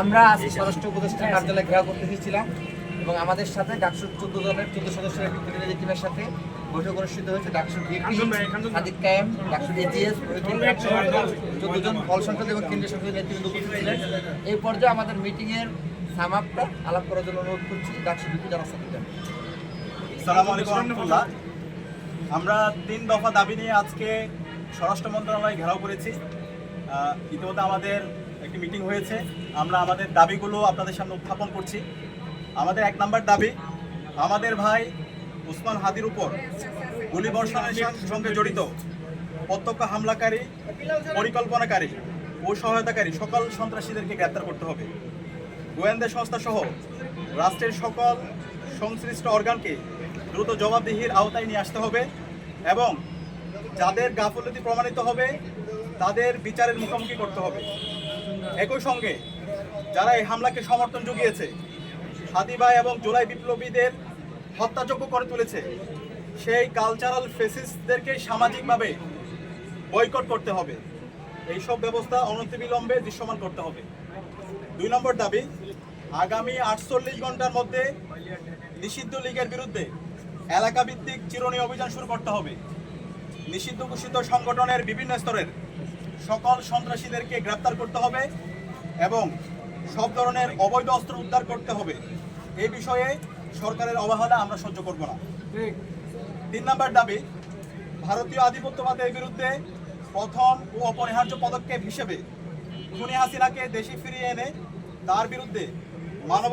আমরা আজ স্বরাষ্ট্র উপদেষ্টা কার্যালয়ে ঘেরাও করতে এসেছিলাম এবং আমাদের সাথে ডাকসুর চোদ্দ দলের চোদ্দ সদস্যের একটি প্রতিনিধি টিমের সাথে বৈঠক অনুষ্ঠিত হয়েছে। ডাকসুর ভিপি সাদিক কায়েম ডাকসুর এজিএস চোদ্দ জন হল সংসদ এবং কেন্দ্রীয় সংসদের নেতৃবৃন্দ উপস্থিত ছিলেন। এই পর্যায়ে আমাদের মিটিংয়ের সামাপটা আলাপ করার জন্য অনুরোধ করছি ডাকসুর ভিপি জানা সাদিক সালাম আমরা তিন দফা দাবি নিয়ে আজকে স্বরাষ্ট্র মন্ত্রণালয় ঘেরাও করেছি। ইতিমধ্যে আমাদের একটি মিটিং হয়েছে। আমরা আমাদের দাবিগুলো আপনাদের সামনে উত্থাপন করছি। আমাদের এক নম্বর দাবি, আমাদের ভাই উসমান হাদির উপর গুলিবর্ষণের সঙ্গে জড়িত, প্রত্যক্ষ হামলাকারী, পরিকল্পনাকারী ও সহায়তাকারী সকল সন্ত্রাসীদেরকে গ্রেপ্তার করতে হবে। গোয়েন্দা সংস্থা সহ রাষ্ট্রের সকল সংশ্লিষ্ট অর্গানকে দ্রুত জবাবদিহির আওতায় নিয়ে আসতে হবে এবং যাদের গাফলতি প্রমাণিত হবে, তাদের বিচারের মুখোমুখি করতে হবে। একই সঙ্গে যারা এই হামলাকে সমর্থন জুগিয়েছে হাদিবা এবং জুলাই বিপ্লবীদের হত্যাযোগ্য করে তুলেছে, সেই কালচারাল ফেসিসদেরকে সামাজিকভাবে বয়কট করতে হবে। এইসব ব্যবস্থা অনতিবিলম্বে দৃশ্যমান করতে হবে। দুই নম্বর দাবি, আগামী আটচল্লিশ ঘণ্টার মধ্যে নিষিদ্ধ লীগের বিরুদ্ধে এলাকা ভিত্তিক চিরুনি অভিযান শুরু করতে হবে। নিষিদ্ধ ঘোষিত সংগঠনের বিভিন্ন স্তরের সকল সন্ত্রাসীদেরকে গ্রেপ্তার করতে হবে। এবং সব ধরনের অবৈধ অস্ত্র উদ্ধার করতে হবে। এই বিষয়ে সরকারের অবহেলা আমরা সহ্য করব না। তিন নম্বর দাবি, ভারতীয় আধিপত্যবাদের বিরুদ্ধে প্রথম ও অপরিহার্য পদক্ষেপ হিসেবে খুনি হাসিনাকে দেশে ফিরিয়ে এনে তার বিরুদ্ধে মানব